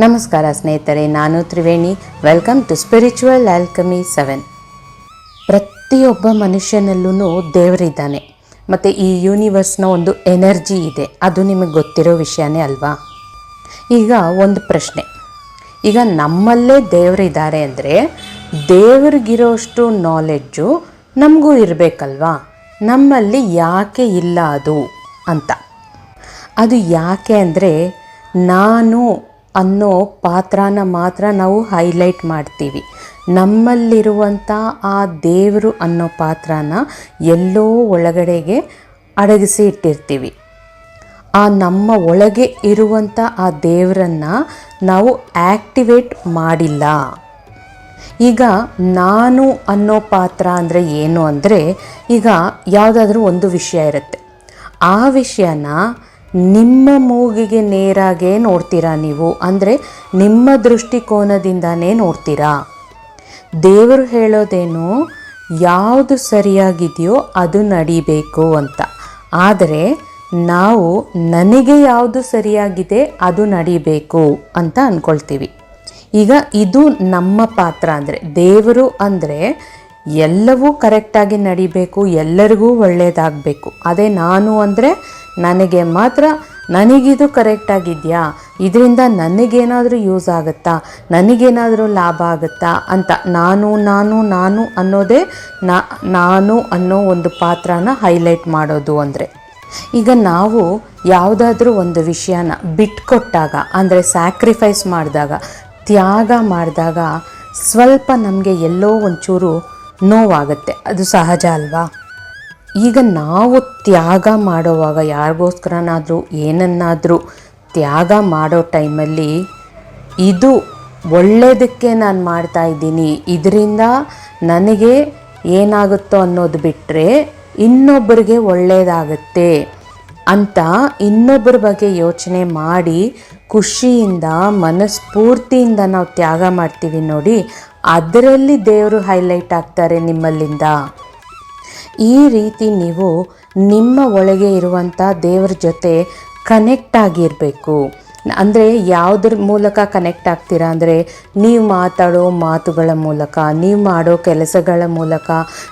ನಮಸ್ಕಾರ ಸ್ನೇಹಿತರೆ, ನಾನು Triveni. Welcome to spiritual alchemy seven ಪ್ರತಿಯೊಬ್ಬ ಮನುಷ್ಯನಲ್ಲೂ ದೇವರಿದ್ದಾನೆ. ಮತ್ತು ಈ ಯೂನಿವರ್ಸ್ನ ಒಂದು ಎನರ್ಜಿ ಇದೆ. ಅದು ನಿಮಗೆ ಗೊತ್ತಿರೋ ವಿಷಯನೇ ಅಲ್ವಾ? ಈಗ ಒಂದು ಪ್ರಶ್ನೆ. ಈಗ ನಮ್ಮಲ್ಲೇ ದೇವರಿದ್ದಾರೆ ಅಂದರೆ ದೇವ್ರಿಗಿರೋಷ್ಟು ನಾಲೆಡ್ಜು ನಮಗೂ ಇರಬೇಕಲ್ವಾ? ನಮ್ಮಲ್ಲಿ ಯಾಕೆ ಇಲ್ಲ ಅದು ಅಂತ. ಅದು ಯಾಕೆ ಅಂದರೆ ನಾನು ಅನ್ನೋ ಪಾತ್ರನ ಮಾತ್ರ ನಾವು ಹೈಲೈಟ್ ಮಾಡ್ತೀವಿ. ನಮ್ಮಲ್ಲಿರುವಂಥ ಆ ದೇವರು ಅನ್ನೋ ಪಾತ್ರನ ಎಲ್ಲೋ ಒಳಗಡೆಗೆ ಅಡಗಿಸಿ ಇಟ್ಟಿರ್ತೀವಿ. ಆ ನಮ್ಮ ಒಳಗೆ ಇರುವಂಥ ಆ ದೇವರನ್ನು ನಾವು ಆ್ಯಕ್ಟಿವೇಟ್ ಮಾಡಿಲ್ಲ. ಈಗ ನಾನು ಅನ್ನೋ ಪಾತ್ರ ಅಂದರೆ ಏನು ಅಂದರೆ ಈಗ ಯಾವುದಾದ್ರೂ ಒಂದು ವಿಷಯ ಇರುತ್ತೆ. ಆ ವಿಷಯನ ನಿಮ್ಮ ಮೂಗಿಗೆ ನೇರಾಗೇ ನೋಡ್ತೀರಾ ನೀವು? ಅಂದರೆ ನಿಮ್ಮ ದೃಷ್ಟಿಕೋನದಿಂದನೇ ನೋಡ್ತೀರಾ? ದೇವರು ಹೇಳೋದೇನು, ಯಾವುದು ಸರಿಯಾಗಿದೆಯೋ ಅದು ನಡಿಬೇಕು ಅಂತ. ಆದರೆ ನಾವು ನನಗೆ ಯಾವುದು ಸರಿಯಾಗಿದೆ ಅದು ನಡಿಬೇಕು ಅಂತ ಅಂದ್ಕೊಳ್ತೀವಿ ಈಗ ಇದು ನಮ್ಮ ಪಾತ್ರ ಅಂದರೆ ದೇವರು ಅಂದರೆ ಎಲ್ಲವೂ ಕರೆಕ್ಟಾಗಿ ನಡಿಬೇಕು, ಎಲ್ಲರಿಗೂ ಒಳ್ಳೆಯದಾಗಬೇಕು ಅದೇ ನಾನು ಅಂದರೆ ನನಗೆ ಮಾತ್ರ ನನಗಿದು ಕರೆಕ್ಟಾಗಿದೆಯಾ ಇದರಿಂದ ನನಗೇನಾದರೂ ಯೂಸ್ ಆಗುತ್ತಾ? ನನಗೇನಾದರೂ ಲಾಭ ಆಗುತ್ತಾ? ಅಂತ ನಾನು ನಾನು ನಾನು ಅನ್ನೋದೇ ನಾನು ಅನ್ನೋ ಒಂದು ಪಾತ್ರನ ಹೈಲೈಟ್ ಮಾಡೋದು ಅಂದರೆ. ಈಗ ನಾವು ಯಾವುದಾದ್ರೂ ಒಂದು ವಿಷಯನ ಬಿಟ್ಕೊಟ್ಟಾಗ, ಅಂದರೆ ಸ್ಯಾಕ್ರಿಫೈಸ್ ಮಾಡಿದಾಗ, ತ್ಯಾಗ ಮಾಡಿದಾಗ, ಸ್ವಲ್ಪ ನಮಗೆ ಎಲ್ಲೋ ಒಂಚೂರು ನೋವಾಗುತ್ತೆ. ಅದು ಸಹಜ ಅಲ್ವಾ? ಈಗ ನಾವು ತ್ಯಾಗ ಮಾಡುವಾಗ ಯಾರಿಗೋಸ್ಕರನಾದರೂ, ಏನನ್ನಾದರೂ ತ್ಯಾಗ ಮಾಡೋ ಟೈಮಲ್ಲಿ ಇದು ಒಳ್ಳೆಯದಕ್ಕೆ ನಾನು ಮಾಡ್ತಾ ಇದ್ದೀನಿ. ಇದರಿಂದ ನನಗೆ ಏನಾಗುತ್ತೋ ಅನ್ನೋದು ಬಿಟ್ಟರೆ ಇನ್ನೊಬ್ಬರಿಗೆ ಒಳ್ಳೆಯದಾಗುತ್ತೆ ಅಂತ ಇನ್ನೊಬ್ಬರ ಬಗ್ಗೆ ಯೋಚನೆ ಮಾಡಿ ಖುಷಿಯಿಂದ, ಮನಸ್ಫೂರ್ತಿಯಿಂದ ನಾವು ತ್ಯಾಗ ಮಾಡ್ತೀವಿ ನೋಡಿ, ಅದರಲ್ಲಿ ದೇವರು ಹೈಲೈಟ್ ಆಗ್ತಾರೆ ನಿಮ್ಮಲ್ಲಿಂದ. ಈ ರೀತಿ ನೀವು ನಿಮ್ಮ ಒಳಗೆ ಇರುವಂಥ ದೇವರ ಜೊತೆ ಕನೆಕ್ಟ್ ಆಗಿರಬೇಕು. ಅಂದರೆ ಯಾವುದ್ರ ಮೂಲಕ ಕನೆಕ್ಟ್ ಆಗ್ತೀರಾ? ಅಂದರೆ ನೀವು ಮಾತಾಡೋ ಮಾತುಗಳ ಮೂಲಕ, ನೀವು ಮಾಡೋ ಕೆಲಸಗಳ ಮೂಲಕ,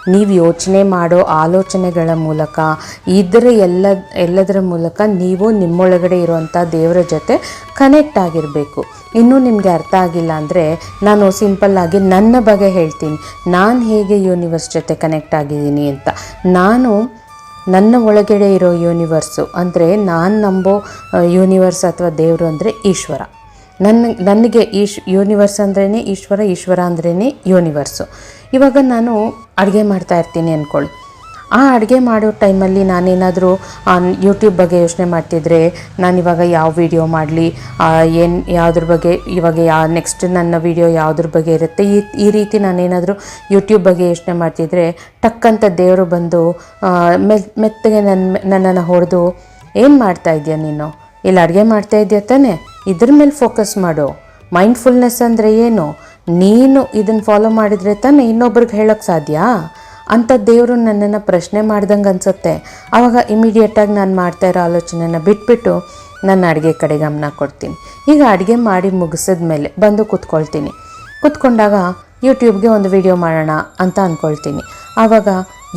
ನೀವು ಯೋಚನೆ ಮಾಡೋ ಆಲೋಚನೆಗಳ ಮೂಲಕ, ಇದರ ಎಲ್ಲ, ಎಲ್ಲದರ ಮೂಲಕ ನೀವು ನಿಮ್ಮೊಳಗಡೆ ಇರುವಂಥ ದೇವರ ಜೊತೆ ಕನೆಕ್ಟ್ ಆಗಿರಬೇಕು. ಇನ್ನೂ ನಿಮಗೆ ಅರ್ಥ ಆಗಿಲ್ಲ ಅಂದರೆ ನಾನು ಸಿಂಪಲ್ಲಾಗಿ ನನ್ನ ಬಗ್ಗೆ ಹೇಳ್ತೀನಿ. ನಾನು ಹೇಗೆ ಯೂನಿವರ್ಸ್ ಜೊತೆ ಕನೆಕ್ಟ್ ಆಗಿದ್ದೀನಿ ಅಂತ. ನಾನು ನನ್ನ ಒಳಗಡೆ ಇರೋ ಯೂನಿವರ್ಸು ಅಂದರೆ ನಾನು ನಂಬೋ ಯೂನಿವರ್ಸ್ ಅಥವಾ ದೇವರು ಅಂದರೆ ಈಶ್ವರ. ನನ್ನ, ನನಗೆ ಈಶ್ ಯೂನಿವರ್ಸ್ ಅಂದ್ರೇ ಈಶ್ವರ ಈಶ್ವರ ಅಂದ್ರೇ ಯೂನಿವರ್ಸು ಇವಾಗ ನಾನು ಅಡುಗೆ ಮಾಡ್ತಾ ಇರ್ತೀನಿ ಅಂದ್ಕೊಳ್ಳಿ ಆ ಅಡುಗೆ ಮಾಡೋ ಟೈಮಲ್ಲಿ ನಾನೇನಾದರೂ ಯೂಟ್ಯೂಬ್ ಬಗ್ಗೆ ಯೋಚನೆ ಮಾಡ್ತಿದ್ರೆ, ನಾನಿವಾಗ ಯಾವ ವಿಡಿಯೋ ಮಾಡಲಿ ಏನು ಯಾವುದ್ರ ಬಗ್ಗೆ, ಇವಾಗ ಯಾ ನೆಕ್ಸ್ಟ್ ನನ್ನ ವಿಡಿಯೋ ಯಾವುದ್ರ ಬಗ್ಗೆ ಇರುತ್ತೆ, ಈ ಈ ರೀತಿ ನಾನೇನಾದರೂ ಯೂಟ್ಯೂಬ್ ಬಗ್ಗೆ ಯೋಚನೆ ಮಾಡ್ತಿದ್ರೆ, ಟಕ್ಕಂತ ದೇವರು ಬಂದು ಮೆತ್ತಗೆ ನನ್ನ ನನ್ನನ್ನು ಹೊಡೆದು, ಏನು ಮಾಡ್ತಾ ಇದೆಯಾ ನೀನು? ಇಲ್ಲಿ ಅಡುಗೆ ಮಾಡ್ತಾ ಇದೆಯಾ ತಾನೇ? ಇದ್ರ ಮೇಲೆ ಫೋಕಸ್ ಮಾಡು. ಮೈಂಡ್ಫುಲ್ನೆಸ್ ಅಂದರೆ ಏನು? ನೀನು ಇದನ್ನು ಫಾಲೋ ಮಾಡಿದರೆ ತಾನೇ ಇನ್ನೊಬ್ರಿಗೆ ಹೇಳೋಕ್ಕೆ ಸಾಧ್ಯ? ಅಂತ ದೇವರು ನನ್ನನ್ನು ಪ್ರಶ್ನೆ ಮಾಡ್ದಂಗೆ ಅನಿಸುತ್ತೆ. ಆವಾಗ ಇಮಿಡಿಯೇಟಾಗಿ ನಾನು ಮಾಡ್ತಾ ಇರೋ ಆಲೋಚನೆನ ಬಿಟ್ಬಿಟ್ಟು ನನ್ನ ಅಡುಗೆ ಕಡೆ ಗಮನ ಕೊಡ್ತೀನಿ. ಈಗ ಅಡುಗೆ ಮಾಡಿ ಮುಗಿಸಿದ ಮೇಲೆ ಬಂದು ಕೂತ್ಕೊಳ್ತೀನಿ. ಕೂತ್ಕೊಂಡಾಗ ಯೂಟ್ಯೂಬ್ಗೆ ಒಂದು ವಿಡಿಯೋ ಮಾಡೋಣ ಅಂತ ಅಂದ್ಕೊಳ್ತೀನಿ ಆವಾಗ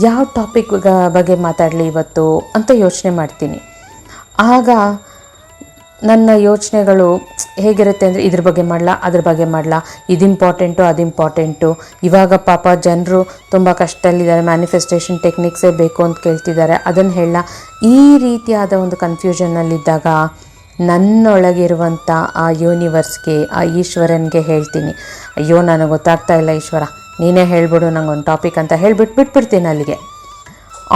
ಯಾವ ಟಾಪಿಕ್ ಬಗ್ಗೆ ಮಾತಾಡಲಿ ಇವತ್ತು ಅಂತ ಯೋಚನೆ ಮಾಡ್ತೀನಿ. ಆಗ ನನ್ನ ಯೋಚನೆಗಳು ಹೇಗಿರುತ್ತೆ ಅಂದರೆ ಇದ್ರ ಬಗ್ಗೆ ಮಾಡಲಾ, ಅದ್ರ ಬಗ್ಗೆ ಮಾಡಲಾ. ಇದು ಇಂಪಾರ್ಟೆಂಟು ಅದು ಇಂಪಾರ್ಟೆಂಟು ಇವಾಗ ಪಾಪ ಜನರು ತುಂಬ ಕಷ್ಟದಲ್ಲಿದ್ದಾರೆ. ಮ್ಯಾನಿಫೆಸ್ಟೇಷನ್ ಟೆಕ್ನಿಕ್ಸೇ ಬೇಕು ಅಂತ ಕೇಳ್ತಿದ್ದಾರೆ. ಅದನ್ನು ಹೇಳ ಈ ರೀತಿಯಾದ ಒಂದು ಕನ್ಫ್ಯೂಷನ್ನಲ್ಲಿದ್ದಾಗ ನನ್ನೊಳಗಿರುವಂಥ ಆ ಯೂನಿವರ್ಸ್ಗೆ ಆ ಈಶ್ವರನಿಗೆ ಹೇಳ್ತೀನಿ. ಅಯ್ಯೋ, ನನಗೆ ಗೊತ್ತಾಗ್ತಾ ಇಲ್ಲ ಈಶ್ವರ. ನೀನೇ ಹೇಳ್ಬಿಡು ನಂಗೊಂದು ಟಾಪಿಕ್ ಅಂತ ಹೇಳ್ಬಿಟ್ಟು ಬಿಟ್ಬಿಡ್ತೀನಿ ಅಲ್ಲಿಗೆ.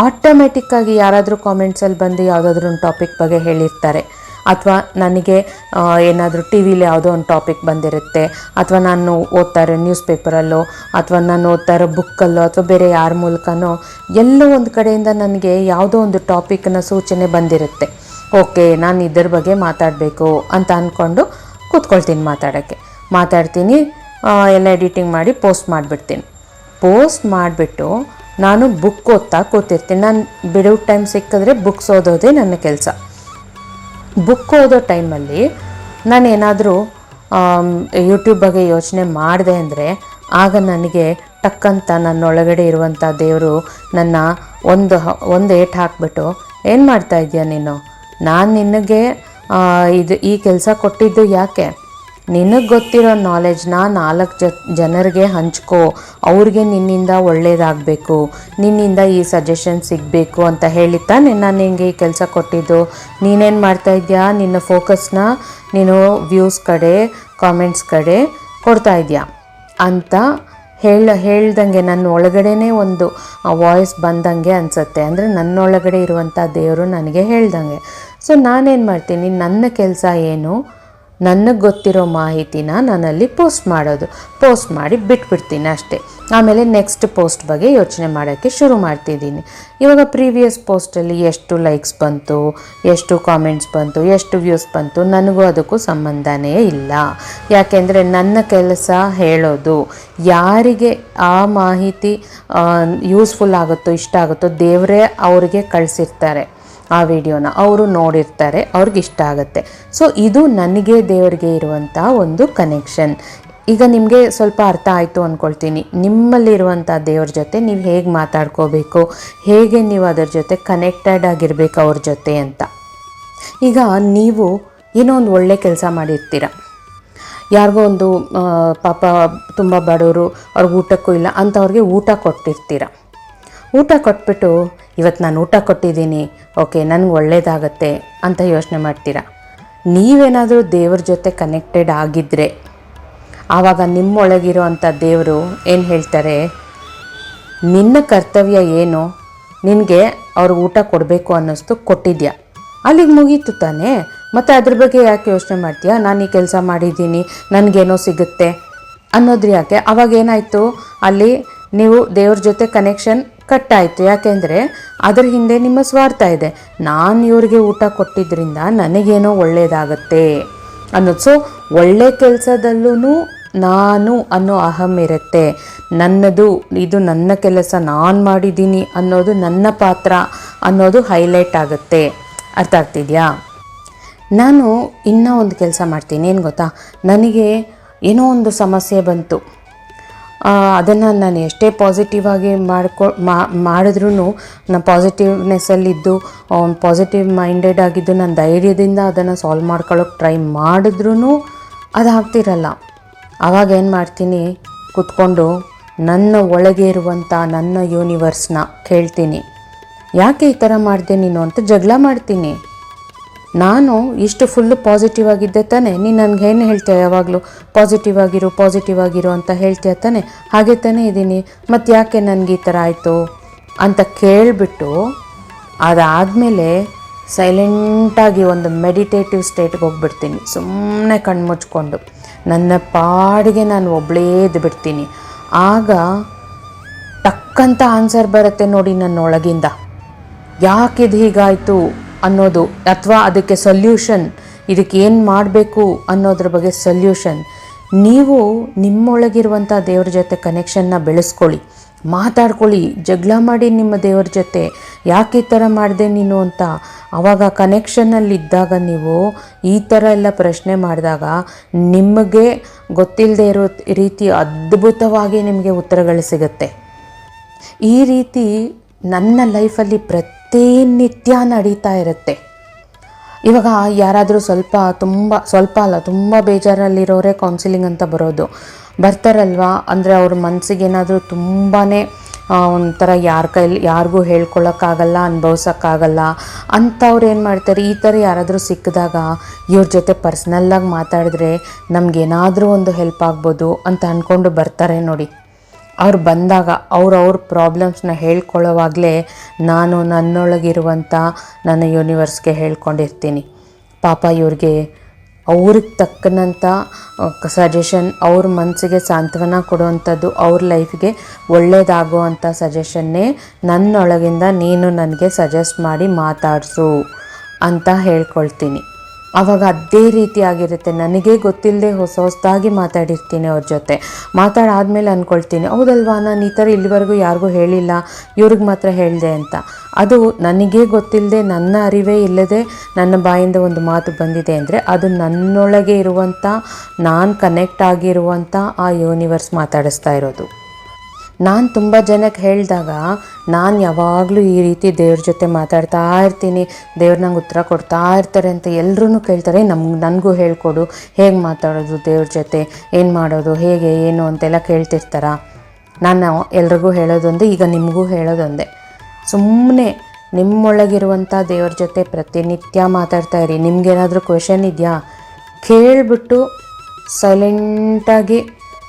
ಆಟೋಮೆಟಿಕ್ಕಾಗಿ ಯಾರಾದರೂ ಕಾಮೆಂಟ್ಸಲ್ಲಿ ಬಂದು ಯಾವುದಾದ್ರೂ ಒಂದು ಟಾಪಿಕ್ ಬಗ್ಗೆ ಹೇಳಿರ್ತಾರೆ. ಅಥವಾ ನನಗೆ ಏನಾದರೂ ಟಿ ವಿಲಿ ಯಾವುದೋ ಒಂದು ಟಾಪಿಕ್ ಬಂದಿರುತ್ತೆ, ಅಥವಾ ನಾನು ಓದ್ತಾ ಇರೋ ನ್ಯೂಸ್ ಪೇಪರಲ್ಲೋ ಅಥವಾ ನಾನು ಓದ್ತಾ ಇರೋ ಬುಕ್ಕಲ್ಲೋ ಅಥವಾ ಬೇರೆ ಯಾರ ಮೂಲಕನೋ, ಎಲ್ಲೋ ಒಂದು ಕಡೆಯಿಂದ ನನಗೆ ಯಾವುದೋ ಒಂದು ಟಾಪಿಕ್ನ ಸೂಚನೆ ಬಂದಿರುತ್ತೆ. ಓಕೆ, ನಾನು ಇದ್ರ ಬಗ್ಗೆ ಮಾತಾಡಬೇಕು ಅಂತ ಅಂದ್ಕೊಂಡು ಕೂತ್ಕೊಳ್ತೀನಿ ಮಾತಾಡೋಕ್ಕೆ. ಮಾತಾಡ್ತೀನಿ ಎಲ್ಲ ಎಡಿಟಿಂಗ್ ಮಾಡಿ ಪೋಸ್ಟ್ ಮಾಡಿಬಿಡ್ತೀನಿ. ಪೋಸ್ಟ್ ಮಾಡಿಬಿಟ್ಟು ನಾನು ಬುಕ್ ಓದ್ತಾ ಕೂತಿರ್ತೀನಿ. ನಾನು ಬಿಡುವ ಟೈಮ್ ಸಿಕ್ಕಿದ್ರೆ ಬುಕ್ಸ್ ಓದೋದೇ ನನ್ನ ಕೆಲಸ. ಬುಕ್ ಓದೋ ಟೈಮಲ್ಲಿ ನಾನು ಏನಾದರೂ ಯೂಟ್ಯೂಬ್ ಬಗ್ಗೆ ಯೋಚನೆ ಮಾಡಿದೆ ಅಂದರೆ ಆಗ ನನಗೆ ಟಕ್ಕಂತ ನನ್ನೊಳಗಡೆ ಇರುವಂಥ ದೇವರು ನನ್ನ ಒಂದು ಒಂದು ಏಟ್ ಹಾಕ್ಬಿಟ್ಟು, ಏನು ಮಾಡ್ತಾ ಇದೆಯಾ ನೀನು? ನಾನು ನಿನಗೆ ಇದು ಈ ಕೆಲಸ ಕೊಟ್ಟಿದ್ದು ಯಾಕೆ? ನಿನಗೆ ಗೊತ್ತಿರೋ ನಾಲೆಜ್ನ ನಾಲ್ಕು ಜ, ಜನರಿಗೆ ಹಂಚ್ಕೋ. ಅವ್ರಿಗೆ ನಿನ್ನಿಂದ ಒಳ್ಳೇದಾಗಬೇಕು. ನಿನ್ನಿಂದ ಈ ಸಜೆಷನ್ ಸಿಗಬೇಕು ಅಂತ ಹೇಳಿ ನಿನ್ನ ನಾನು ನಿನಗೆ ಈ ಕೆಲಸ ಕೊಟ್ಟಿದ್ದು. ನೀನೇನು ಮಾಡ್ತಾಯಿದ್ಯಾ ನಿನ್ನ ಫೋಕಸ್ನ ನೀನು ವ್ಯೂಸ್ ಕಡೆ ಕಾಮೆಂಟ್ಸ್ ಕಡೆ ಕೊಡ್ತಾ ಇದೆಯಾ? ಅಂತ ಹೇಳ, ಹೇಳ್ದಂಗೆ ನನ್ನ ಒಳಗಡೆನೇ ಒಂದು ವಾಯ್ಸ್ ಬಂದಂಗೆ ಅನಿಸುತ್ತೆ. ಅಂದರೆ ನನ್ನೊಳಗಡೆ ಇರುವಂಥ ದೇವರು ನನಗೆ ಹೇಳ್ದಂಗೆ. ಸೊ ನಾನೇನು ಮಾಡ್ತೀನಿ? ನನ್ನ ಕೆಲಸ ಏನು? ನನಗೆ ಗೊತ್ತಿರೋ ಮಾಹಿತಿನ ನಾನಲ್ಲಿ ಪೋಸ್ಟ್ ಮಾಡೋದು. ಪೋಸ್ಟ್ ಮಾಡಿ ಬಿಟ್ಬಿಡ್ತೀನಿ ಅಷ್ಟೇ. ಆಮೇಲೆ ನೆಕ್ಸ್ಟ್ ಪೋಸ್ಟ್ ಬಗ್ಗೆ ಯೋಚನೆ ಮಾಡೋಕ್ಕೆ ಶುರು ಮಾಡ್ತಿದ್ದೀನಿ. ಇವಾಗ ಪ್ರೀವಿಯಸ್ ಪೋಸ್ಟಲ್ಲಿ ಎಷ್ಟು ಲೈಕ್ಸ್ ಬಂತು, ಎಷ್ಟು ಕಾಮೆಂಟ್ಸ್ ಬಂತು, ಎಷ್ಟು ವ್ಯೂಸ್ ಬಂತು ನನಗೂ ಅದಕ್ಕೂ ಸಂಬಂಧನೇ ಇಲ್ಲ. ಯಾಕೆಂದರೆ ನನ್ನ ಕೆಲಸ ಹೇಳೋದು ಯಾರಿಗೆ ಆ ಮಾಹಿತಿ ಯೂಸ್ಫುಲ್ ಆಗುತ್ತೋ, ಇಷ್ಟ ಆಗುತ್ತೋ ದೇವರೇ ಅವರಿಗೆ ಕಳಿಸಿರ್ತಾರೆ. ಆ ವಿಡಿಯೋನ ಅವರು ನೋಡಿರ್ತಾರೆ, ಅವ್ರಿಗೆ ಇಷ್ಟ ಆಗುತ್ತೆ. ಸೊ ಇದು ನನಗೆ ದೇವರಿಗೆ ಇರುವಂಥ ಒಂದು ಕನೆಕ್ಷನ್ ಈಗ ನಿಮಗೆ ಸ್ವಲ್ಪ ಅರ್ಥ ಆಯಿತು ಅಂದ್ಕೊಳ್ತೀನಿ ನಿಮ್ಮಲ್ಲಿರುವಂಥ ದೇವ್ರ ಜೊತೆ ನೀವು ಹೇಗೆ ಮಾತಾಡ್ಕೋಬೇಕು? ಹೇಗೆ ನೀವು ಅದರ ಜೊತೆ ಕನೆಕ್ಟೆಡ್ ಆಗಿರಬೇಕು ಅವ್ರ ಜೊತೆ ಅಂತ. ಈಗ ನೀವು ಏನೋ ಒಂದು ಒಳ್ಳೆ ಕೆಲಸ ಮಾಡಿರ್ತೀರ. ಯಾರಿಗೋ ಒಂದು ಪಾಪ ತುಂಬ ಬಡವರು, ಅವ್ರಿಗೆ ಊಟಕ್ಕೂ ಇಲ್ಲ ಅಂಥವ್ರಿಗೆ ಊಟ ಕೊಟ್ಟಿರ್ತೀರ. ಊಟ ಕೊಟ್ಬಿಟ್ಟು ಇವತ್ತು ನಾನು ಊಟ ಕೊಟ್ಟಿದ್ದೀನಿ, ಓಕೆ, ನನಗೆ ಒಳ್ಳೇದಾಗತ್ತೆ ಅಂತ ಯೋಚನೆ ಮಾಡ್ತೀರಾ? ನೀವೇನಾದರೂ ದೇವ್ರ ಜೊತೆ ಕನೆಕ್ಟೆಡ್ ಆಗಿದ್ದರೆ ಆವಾಗ ನಿಮ್ಮೊಳಗಿರೋ ಅಂಥ ದೇವರು ಏನು ಹೇಳ್ತಾರೆ? ನಿನ್ನ ಕರ್ತವ್ಯ ಏನು? ನಿನಗೆ ಅವ್ರಿಗೆ ಊಟ ಕೊಡಬೇಕು ಅನ್ನಿಸ್ತು ಕೊಟ್ಟಿದ್ಯಾ? ಅಲ್ಲಿಗೆ ಮುಗೀತು ತಾನೇ? ಮತ್ತು ಅದ್ರ ಬಗ್ಗೆ ಯಾಕೆ ಯೋಚನೆ ಮಾಡ್ತೀಯಾ? ನಾನು ಈ ಕೆಲಸ ಮಾಡಿದ್ದೀನಿ, ನನಗೇನೋ ಸಿಗುತ್ತೆ ಅನ್ನೋದ್ರ ಯಾಕೆ? ಅವಾಗ ಏನಾಯಿತು? ಅಲ್ಲಿ ನೀವು ದೇವ್ರ ಜೊತೆ ಕನೆಕ್ಷನ್ ಕಟ್ ಆಯಿತು ಯಾಕೆಂದರೆ ಅದರ ಹಿಂದೆ ನಿಮ್ಮ ಸ್ವಾರ್ಥ ಇದೆ. ನಾನು ಇವ್ರಿಗೆ ಊಟ ಕೊಟ್ಟಿದ್ದರಿಂದ ನನಗೇನೋ ಒಳ್ಳೆಯದಾಗತ್ತೆ ಅನ್ನೋದು. ಸೊ ಒಳ್ಳೆ ಕೆಲಸದಲ್ಲೂ ನಾನು ಅನ್ನೋ ಅಹಂ ಇರುತ್ತೆ. ನನ್ನದು, ಇದು ನನ್ನ ಕೆಲಸ, ನಾನು ಮಾಡಿದ್ದೀನಿ ಅನ್ನೋದು ನನ್ನ ಪಾತ್ರ ಅನ್ನೋದು ಹೈಲೈಟ್ ಆಗುತ್ತೆ. ಅರ್ಥ ಆಗ್ತಿದೆಯಾ? ನಾನು ಇನ್ನೂ ಒಂದು ಕೆಲಸ ಮಾಡ್ತೀನಿ. ಏನು ಗೊತ್ತಾ? ನನಗೆ ಏನೋ ಒಂದು ಸಮಸ್ಯೆ ಬಂತು. ಅದನ್ನು ನಾನು ಎಷ್ಟೇ ಪಾಸಿಟಿವ್ ಆಗಿ ಮಾಡ್ಕೊ ಮಾಡಿದ್ರೂ ನಾನು ಪಾಸಿಟಿವ್ನೆಸ್ಸಲ್ಲಿದ್ದು ಪಾಸಿಟಿವ್ ಮೈಂಡೆಡ್ ಆಗಿದ್ದು ನಾನು ಧೈರ್ಯದಿಂದ ಅದನ್ನು ಸಾಲ್ವ್ ಮಾಡ್ಕೊಳ್ಳೋಕೆ ಟ್ರೈ ಮಾಡಿದ್ರೂ ಅದು ಆಗ್ತಿರಲ್ಲ. ಆವಾಗ ಏನು ಮಾಡ್ತೀನಿ, ಕೂತ್ಕೊಂಡು ನನ್ನ ಒಳಗೆ ಇರುವಂಥ ನನ್ನ ಯೂನಿವರ್ಸ್ನ ಕೇಳ್ತೀನಿ. ಯಾಕೆ ಈ ಥರ ಮಾಡಿದೆ ನೀನು ಅಂತ ಜಗಳ ಮಾಡ್ತೀನಿ. ನಾನು ಇಷ್ಟು ಫುಲ್ಲು ಪಾಸಿಟಿವ್ ಆಗಿದ್ದೆ ತಾನೆ. ನೀನು ನನಗೆ ಏನು ಹೇಳ್ತೀಯ ಯಾವಾಗಲೂ? ಪಾಸಿಟಿವ್ ಆಗಿರು ಪಾಸಿಟಿವ್ ಆಗಿರು ಅಂತ ಹೇಳ್ತೀಯ ತಾನೆ? ಹಾಗೆ ತಾನೇ ಇದ್ದೀನಿ ಮತ್ತು ಯಾಕೆ ನನಗೆ ಈ ಥರ ಆಯಿತು? ಅಂತ ಕೇಳಿಬಿಟ್ಟು ಅದಾದಮೇಲೆ ಸೈಲೆಂಟಾಗಿ ಒಂದು ಮೆಡಿಟೇಟಿವ್ ಸ್ಟೇಟ್ಗೆ ಹೋಗ್ಬಿಡ್ತೀನಿ. ಸುಮ್ಮನೆ ಕಣ್ಣು ಮುಚ್ಕೊಂಡು. ನನ್ನ ಪಾಡಿಗೆ ನಾನು ಒಬ್ಬಳೇ ಎದ್ದು ಬಿಡ್ತೀನಿ. ಆಗ ಟಕ್ಕಂತ ಆನ್ಸರ್ ಬರುತ್ತೆ ನೋಡಿ ನನ್ನ ಒಳಗಿಂದ ಯಾಕಿದು ಹೀಗಾಯಿತು? ಅನ್ನೋದು ಅಥವಾ ಅದಕ್ಕೆ ಸೊಲ್ಯೂಷನ್ ಇದಕ್ಕೆ ಏನು ಮಾಡಬೇಕು ಅನ್ನೋದ್ರ ಬಗ್ಗೆ ಸೊಲ್ಯೂಷನ್ ನೀವು ನಿಮ್ಮೊಳಗಿರುವಂಥ ದೇವ್ರ ಜೊತೆ ಕನೆಕ್ಷನ್ನ ಬೆಳೆಸ್ಕೊಳ್ಳಿ. ಮಾತಾಡ್ಕೊಳ್ಳಿ. ಜಗಳ ಮಾಡಿ ನಿಮ್ಮ ದೇವ್ರ ಜೊತೆ. ಯಾಕೆ ಈ ಥರ ಮಾಡಿದೆ ನೀನು ಅಂತ. ಆವಾಗ ಕನೆಕ್ಷನ್ನಲ್ಲಿದ್ದಾಗ ನೀವು ಈ ಥರ ಎಲ್ಲ ಪ್ರಶ್ನೆ ಮಾಡಿದಾಗ ನಿಮಗೆ ಗೊತ್ತಿಲ್ಲದೆ ಇರೋ ರೀತಿ ಅದ್ಭುತವಾಗಿ ನಿಮಗೆ ಉತ್ತರಗಳು ಸಿಗುತ್ತೆ. ಈ ರೀತಿ ನನ್ನ ಲೈಫಲ್ಲಿ ಪ್ರತಿನಿತ್ಯ ನಡೀತಾ ಇರುತ್ತೆ. ಇವಾಗ ಯಾರಾದರೂ ಸ್ವಲ್ಪ ತುಂಬ, ಸ್ವಲ್ಪ ಅಲ್ಲ, ತುಂಬ ಬೇಜಾರಲ್ಲಿರೋರೇ ಕೌನ್ಸಿಲಿಂಗ್ ಅಂತ ಬರೋದು. ಬರ್ತಾರಲ್ವಾ? ಅಂದರೆ ಅವ್ರ ಮನಸ್ಸಿಗೆ ಏನಾದರೂ ತುಂಬಾ ಒಂಥರ ಯಾರ ಕೈಲಿ, ಯಾರಿಗೂ ಹೇಳ್ಕೊಳ್ಳೋಕ್ಕಾಗಲ್ಲ ಅನುಭವ್ಸೋಕ್ಕಾಗಲ್ಲ ಅಂಥವ್ರು ಏನು ಮಾಡ್ತಾರೆ? ಈ ಥರ ಯಾರಾದರೂ ಸಿಕ್ಕಿದಾಗ ಇವ್ರ ಜೊತೆ ಪರ್ಸ್ನಲ್ಲಾಗಿ ಮಾತಾಡಿದ್ರೆ ನಮಗೇನಾದರೂ ಒಂದು ಹೆಲ್ಪ್ ಆಗ್ಬೋದು ಅಂತ ಅಂದ್ಕೊಂಡು ಬರ್ತಾರೆ ನೋಡಿ. ಅವ್ರು ಬಂದಾಗ ಅವ್ರವ್ರ ಅವ್ರ ಪ್ರಾಬ್ಲಮ್ಸ್ನ ಹೇಳ್ಕೊಳ್ಳೋವಾಗಲೇ ನಾನು ನನ್ನೊಳಗಿರುವಂಥ ನನ್ನ ಯೂನಿವರ್ಸ್ಗೆ ಹೇಳ್ಕೊಂಡಿರ್ತೀನಿ. ಪಾಪ ಇವ್ರಿಗೆ ಅವ್ರಿಗೆ ತಕ್ಕನಂಥ ಸಜೆಷನ್ ಅವ್ರ ಮನಸ್ಸಿಗೆ ಸಾಂತ್ವನ ಕೊಡುವಂಥದ್ದು ಅವ್ರ ಲೈಫ್ಗೆ ಒಳ್ಳೆಯದಾಗುವಂಥ ಸಜೆಷನ್ನೇ ನನ್ನೊಳಗಿಂದ ನೀನು ನನಗೆ ಸಜೆಸ್ಟ್ ಮಾಡಿ ಮಾತಾಡಿಸು ಅಂತ ಹೇಳ್ಕೊಳ್ತೀನಿ. ಆವಾಗ ಅದೇ ರೀತಿ ಆಗಿರುತ್ತೆ ನನಗೆ ಗೊತ್ತಿಲ್ಲದೆ ಹೊಸ ಹೊಸದಾಗಿ ಮಾತಾಡಿರ್ತೀನಿ ಅವ್ರ ಜೊತೆ. ಮಾತಾಡಾದ್ಮೇಲೆ ಅಂದ್ಕೊಳ್ತೀನಿ ಹೌದಲ್ವಾ ನಾನು ಈ ಥರ ಇಲ್ಲಿವರೆಗೂ ಯಾರಿಗೂ ಹೇಳಿಲ್ಲ, ಇವ್ರಿಗೆ ಮಾತ್ರ ಹೇಳಿದೆ ಅಂತ. ಅದು ನನಗೇ ಗೊತ್ತಿಲ್ಲದೆ ನನ್ನ ಅರಿವೇ ಇಲ್ಲದೆ ನನ್ನ ಬಾಯಿಂದ ಒಂದು ಮಾತು ಬಂದಿದೆ ಅಂದರೆ ಅದು ನನ್ನೊಳಗೆ ಇರುವಂಥ, ನಾನು ಕನೆಕ್ಟ್ ಆಗಿರುವಂಥ ಆ ಯೂನಿವರ್ಸ್ ಮಾತಾಡಿಸ್ತಾ ಇರೋದು. ನಾನು ತುಂಬ ಜನಕ್ಕೆ ಹೇಳಿದಾಗ ನಾನು ಯಾವಾಗಲೂ ಈ ರೀತಿ ದೇವ್ರ ಜೊತೆ ಮಾತಾಡ್ತಾ ಇರ್ತೀನಿ. ದೇವ್ರು ನಂಗೆ ಉತ್ತರ ಕೊಡ್ತಾ ಇರ್ತಾರೆ ಅಂತ ಎಲ್ಲರೂ ಕೇಳ್ತಾರೆ ನಮ್ಗೆ ನನಗೂ ಹೇಳ್ಕೊಡು. ಹೇಗೆ ಮಾತಾಡೋದು ದೇವ್ರ ಜೊತೆ? ಏನು ಮಾಡೋದು? ಹೇಗೆ? ಏನು? ಅಂತೆಲ್ಲ ಕೇಳ್ತಿರ್ತಾರ? ನಾನು ಎಲ್ರಿಗೂ ಹೇಳೋದೊಂದೇ, ಈಗ ನಿಮಗೂ ಹೇಳೋದೊಂದೇ. ಸುಮ್ಮನೆ ನಿಮ್ಮೊಳಗಿರುವಂಥ ದೇವ್ರ ಜೊತೆ ಪ್ರತಿನಿತ್ಯ ಮಾತಾಡ್ತಾ ಇರಿ. ನಿಮಗೇನಾದರೂ ಕ್ವೆಶನ್ ಇದೆಯಾ? ಕೇಳಿಬಿಟ್ಟು ಸೈಲೆಂಟಾಗಿ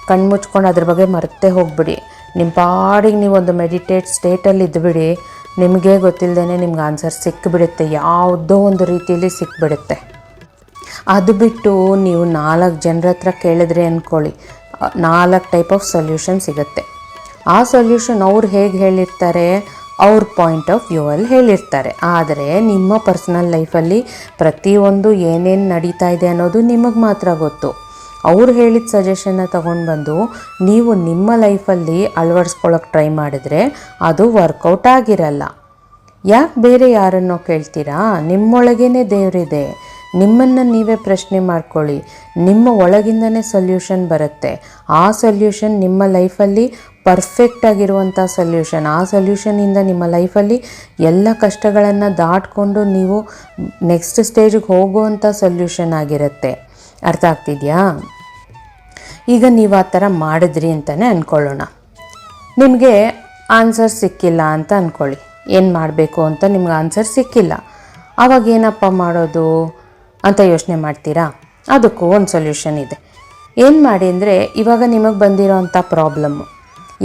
ಕಣ್ಮುಚ್ಕೊಂಡು ಅದ್ರ ಬಗ್ಗೆ ಮರೆತೇ ಹೋಗ್ಬಿಡಿ. ನಿಮ್ಮ ಪಾಡಿಗೆ ನೀವು ಒಂದು ಮೆಡಿಟೇಟ್ ಸ್ಟೇಟಲ್ಲಿ ಇದ್ದುಬಿಡಿ ನಿಮಗೆ ಗೊತ್ತಿಲ್ಲದೇ ನಿಮ್ಗೆ ಆನ್ಸರ್ ಸಿಕ್ಕಿಬಿಡುತ್ತೆ ಯಾವುದೋ ಒಂದು ರೀತಿಯಲ್ಲಿ ಸಿಕ್ಬಿಡುತ್ತೆ. ಅದು ಬಿಟ್ಟು ನೀವು ನಾಲ್ಕು ಜನರ ಹತ್ರ ಕೇಳಿದ್ರೆ ಅಂದ್ಕೊಳ್ಳಿ ನಾಲ್ಕು ಟೈಪ್ ಆಫ್ ಸೊಲ್ಯೂಷನ್ ಸಿಗುತ್ತೆ. ಆ ಸೊಲ್ಯೂಷನ್ ಅವ್ರು ಹೇಗೆ ಹೇಳಿರ್ತಾರೆ? ಅವ್ರ ಪಾಯಿಂಟ್ ಆಫ್ ವ್ಯೂ ಅಲ್ಲಿ ಹೇಳಿರ್ತಾರೆ. ಆದರೆ ನಿಮ್ಮ ಪರ್ಸ್ನಲ್ ಲೈಫಲ್ಲಿ ಪ್ರತಿಯೊಂದು ಏನೇನು ನಡೀತಾ ಇದೆ ಅನ್ನೋದು ನಿಮಗೆ ಮಾತ್ರ ಗೊತ್ತು. ಅವ್ರು ಹೇಳಿದ ಸಜೆಷನ್ನ ತಗೊಂಡು ಬಂದು ನೀವು ನಿಮ್ಮ ಲೈಫಲ್ಲಿ ಅಳವಡಿಸ್ಕೊಳ್ಳೋಕೆ ಟ್ರೈ ಮಾಡಿದ್ರೆ ಅದು ವರ್ಕೌಟ್ ಆಗಿರಲ್ಲ. ಯಾಕೆ ಬೇರೆ ಯಾರನ್ನೋ ಕೇಳ್ತೀರಾ? ನಿಮ್ಮೊಳಗೇನೆ ದೇವರಿದೆ. ನಿಮ್ಮನ್ನು ನೀವೇ ಪ್ರಶ್ನೆ ಮಾಡ್ಕೊಳ್ಳಿ. ನಿಮ್ಮ ಒಳಗಿಂದನೇ ಸೊಲ್ಯೂಷನ್ ಬರುತ್ತೆ. ಆ ಸೊಲ್ಯೂಷನ್ ನಿಮ್ಮ ಲೈಫಲ್ಲಿ ಪರ್ಫೆಕ್ಟ್ ಆಗಿರುವಂಥ ಸೊಲ್ಯೂಷನ್ ಆ ಸೊಲ್ಯೂಷನಿಂದ ನಿಮ್ಮ ಲೈಫಲ್ಲಿ ಎಲ್ಲ ಕಷ್ಟಗಳನ್ನು ದಾಟ್ಕೊಂಡು ನೀವು ನೆಕ್ಸ್ಟ್ ಸ್ಟೇಜಿಗೆ ಹೋಗುವಂಥ ಸೊಲ್ಯೂಷನ್ ಆಗಿರುತ್ತೆ. ಅರ್ಥ ಆಗ್ತಿದೆಯಾ? ಈಗ ನೀವು ಆ ಥರ ಮಾಡಿದ್ರಿ ಅಂತಲೇ ಅಂದ್ಕೊಳ್ಳೋಣ ನಿಮಗೆ ಆನ್ಸರ್ ಸಿಕ್ಕಿಲ್ಲ ಅಂತ ಅಂದ್ಕೊಳ್ಳಿ ಏನು ಮಾಡಬೇಕು ಅಂತ ನಿಮ್ಗೆ ಆನ್ಸರ್ ಸಿಕ್ಕಿಲ್ಲ. ಆವಾಗ ಏನಪ್ಪ ಮಾಡೋದು ಅಂತ ಯೋಚನೆ ಮಾಡ್ತೀರಾ? ಅದಕ್ಕೂ ಒಂದು ಸೊಲ್ಯೂಷನ್ ಇದೆ. ಏನು ಮಾಡಿ ಅಂದರೆ, ಇವಾಗ ನಿಮಗೆ ಬಂದಿರೋಂಥ ಪ್ರಾಬ್ಲಮ್ಮು